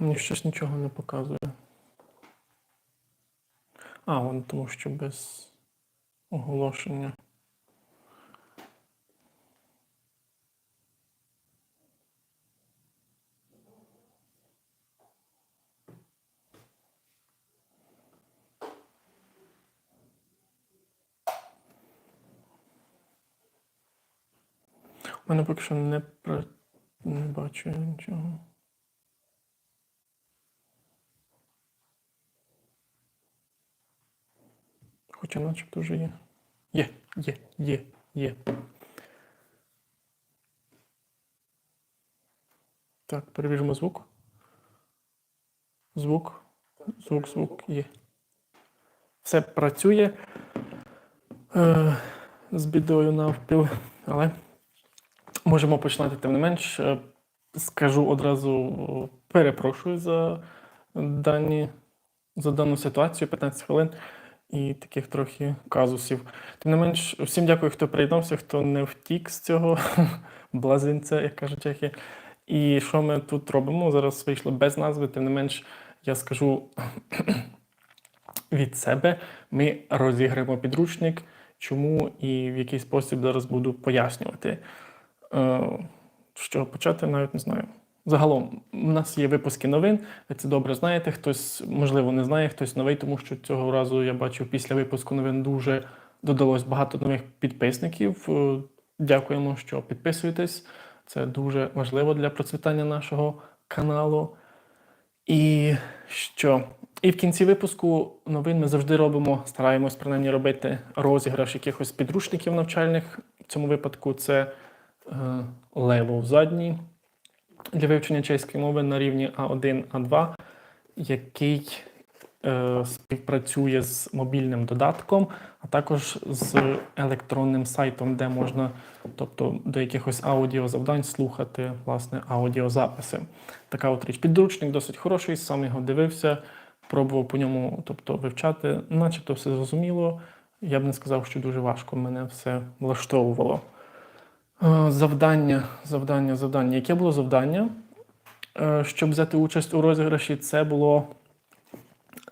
Мені щось нічого не показує. А, вон тому що без оголошення. У мене поки що не, про... не бачу нічого. Хоча начебто вже є. Є, є, є, є. Так, перевіримо звук. Звук. Звук, звук є. Все працює. Е, з бідою навпіл, але можемо починати тим не менш. Е, Скажу одразу перепрошую за дані, за дану ситуацію 15 хвилин і таких трохи казусів. Тим не менш, всім дякую, хто приєднався, хто не втік з цього блазинця, як кажуть чехи. І що ми тут робимо? Зараз вийшло без назви, тим не менш, я скажу від себе. Ми розіграємо підручник, чому і в який спосіб зараз буду пояснювати. Е, З чого почати, навіть не знаю. Загалом, у нас є випуски новин, ви це добре знаєте. Хтось, можливо, не знає, хтось новий, тому що цього разу я бачив після випуску новин дуже додалось багато нових підписників. Е, Дякуємо, що підписуєтесь. Це дуже важливо для процвітання нашого каналу. І що? І в кінці випуску новин ми завжди робимо, стараємось принаймні робити розіграш якихось підручників навчальних. В цьому випадку це е, левел задній для вивчення чеської мови на рівні А1, А2, який е, співпрацює з мобільним додатком, а також з електронним сайтом, де можна, тобто до якихось аудіозавдань слухати власне аудіозаписи. Така от річ. Підручник досить хороший, сам його дивився, пробував по ньому, тобто вивчати, начебто все зрозуміло. Я б не сказав, що дуже важко мене все влаштовувало. Е, Завдання, завдання, завдання. Яке було завдання? Е, Щоб взяти участь у розіграші, це було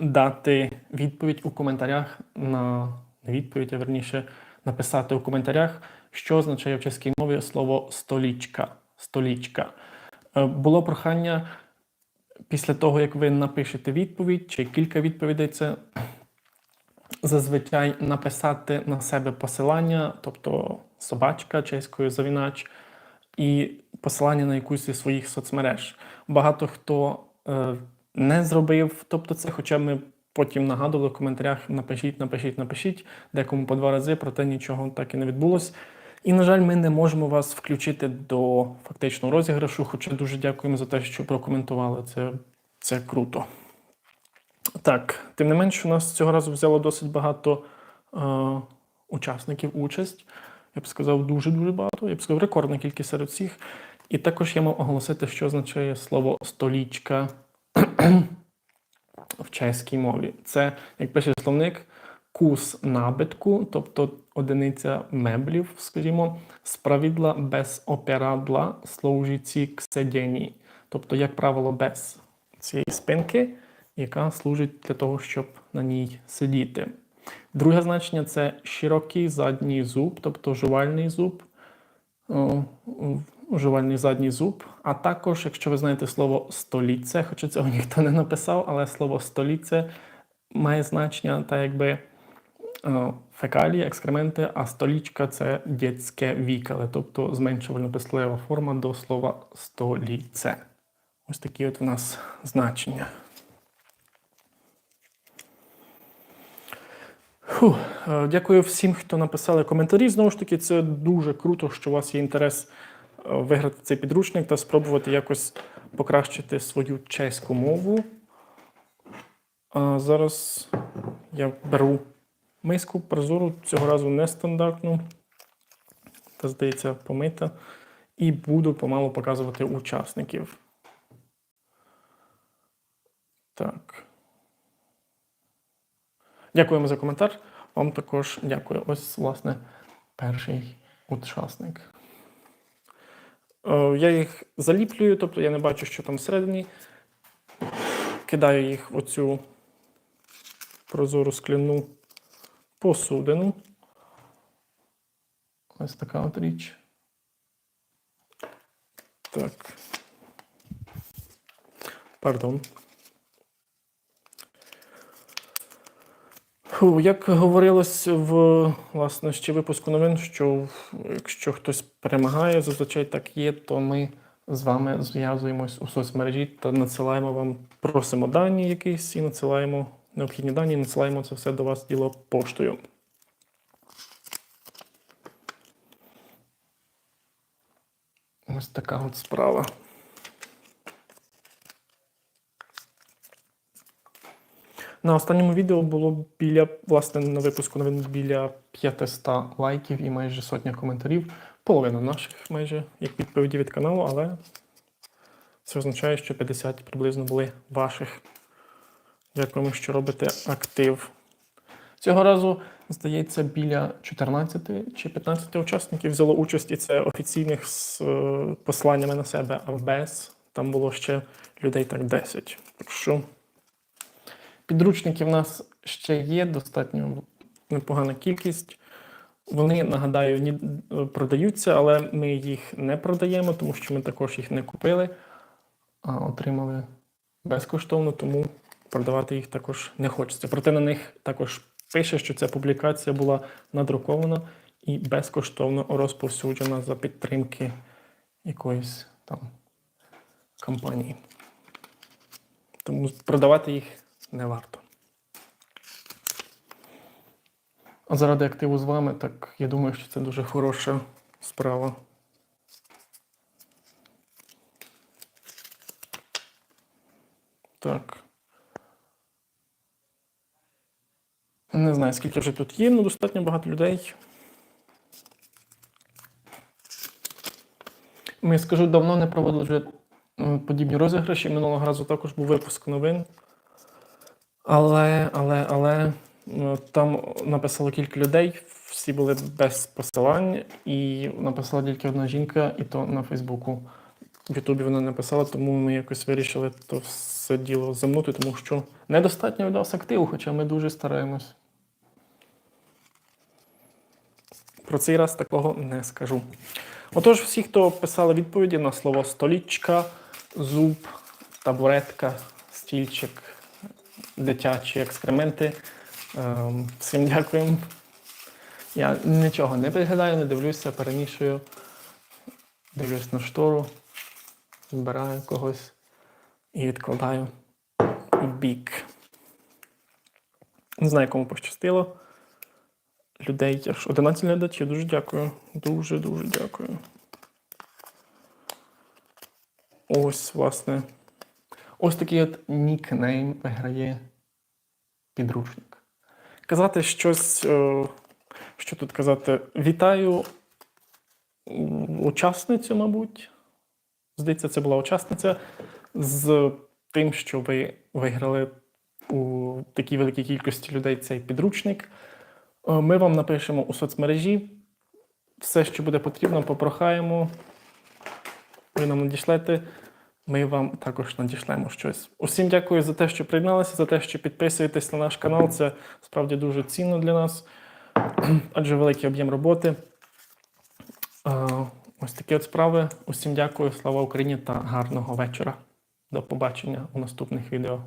дати відповідь у коментарях на відповідь, а верніше написати у коментарях, що означає в чеській мові слово столічка. Столічка. Е, Було прохання після того, як ви напишете відповідь, чи кілька відповідей, це зазвичай написати на себе посилання, тобто собачка чеською завінач, і посилання на якусь із своїх соцмереж. Багато хто е, не зробив, тобто це, хоча ми потім нагадували в коментарях: напишіть, напишіть, напишіть, декому по два рази, проте нічого так і не відбулось. І, на жаль, ми не можемо вас включити до фактичного розіграшу, хоча дуже дякуємо за те, що прокоментували. Це, це круто. Так, тим не менш, у нас цього разу взяло досить багато е, учасників участь. Я б сказав, дуже-дуже багато. Я б сказав, рекордна кількість серед всіх. І також я мав оголосити, що означає слово столічка в чеській мові. Це, як пише словник, кус набитку, тобто одиниця меблів, скажімо, справідла без операдла, служиці к сидінні. Тобто, як правило, без цієї спинки, яка служить для того, щоб на ній сидіти. Друге значення це широкий задній зуб, тобто жувальний зуб, жувальний задній зуб. А також, якщо ви знаєте слово століце, хоча цього ніхто не написав, але слово століце має значення та якби фекалії, екскременти, а столічка це дітське вікале, тобто зменшувально пислева форма до слова століце. Ось такі от у нас значення. Фу, е, дякую всім, хто написали коментарі. Знову ж таки, це дуже круто, що у вас є інтерес е, виграти цей підручник та спробувати якось покращити свою чеську мову. А зараз я беру миску прозору, цього разу нестандартну, та, здається, помита, і буду помалу показувати учасників. Так. Дякуємо за коментар. Вам також дякую. Ось, власне, перший учасник. Е, Я їх заліплюю, тобто я не бачу, що там всередині. кидаю їх в оцю прозору скляну посудину. Ось така от річ. Так. Пардон. Як говорилось в власне ще випуску новин, що якщо хтось перемагає, зазвичай так є, то ми з вами зв'язуємось у соцмережі та надсилаємо вам, просимо дані якісь і надсилаємо необхідні дані, і надсилаємо це все до вас діло поштою. Ось така от справа. На останньому відео було біля, власне, на випуску новин біля 500 лайків і майже сотня коментарів. Половина наших майже як відповіді від каналу, але це означає, що 50 приблизно були ваших. Дякуємо, що робите актив. Цього разу, здається, біля 14 чи 15 учасників взяло участь, і це офіційних з е, посланнями на себе, а без там було ще людей так 10. Так що підручників в нас ще є достатньо непогана кількість. Вони, нагадаю, продаються, але ми їх не продаємо, тому що ми також їх не купили, а отримали безкоштовно, тому продавати їх також не хочеться. Проте на них також пише, що ця публікація була надрукована і безкоштовно розповсюджена за підтримки якоїсь там компанії. Тому продавати їх не варто. А заради активу з вами, так я думаю, що це дуже хороша справа. Так. Не знаю, скільки вже тут є, але достатньо багато людей. Ми скажу, давно не проводили вже подібні розіграші. Минулого разу також був випуск новин. Але, але, але е, там написало кілька людей, всі були без посилань, і написала тільки одна жінка, і то на Фейсбуку. В Ютубі вона написала, тому ми якось вирішили то все діло замнути, тому що недостатньо від активу, хоча ми дуже стараємось. Про цей раз такого не скажу. Отож, всі, хто писали відповіді на слово столічка, зуб, табуретка, стільчик, дитячі екскременти. ем, Всім дякуємо. Я нічого не виглядаю, не дивлюся, перемішую. Дивлюсь на штору, збираю когось і відкладаю в бік. Не знаю, кому пощастило. Людей аж 11 глядачів. Дуже дякую. Дуже дуже дякую. Ось, власне. Ось такий от нікнейм виграє підручник. Казати щось, е, що тут казати, вітаю учасницю, мабуть. Здається, це була учасниця з тим, що ви виграли у такій великій кількості людей цей підручник. Е, Ми вам напишемо у соцмережі. Все, що буде потрібно, попрохаємо. Ви нам надішлете. Ми вам також надішлемо щось. Усім дякую за те, що приєдналися, за те, що підписуєтесь на наш канал. Це справді дуже цінно для нас, адже великий об'єм роботи. Ось такі от справи. Усім дякую, слава Україні та гарного вечора. До побачення у наступних відео.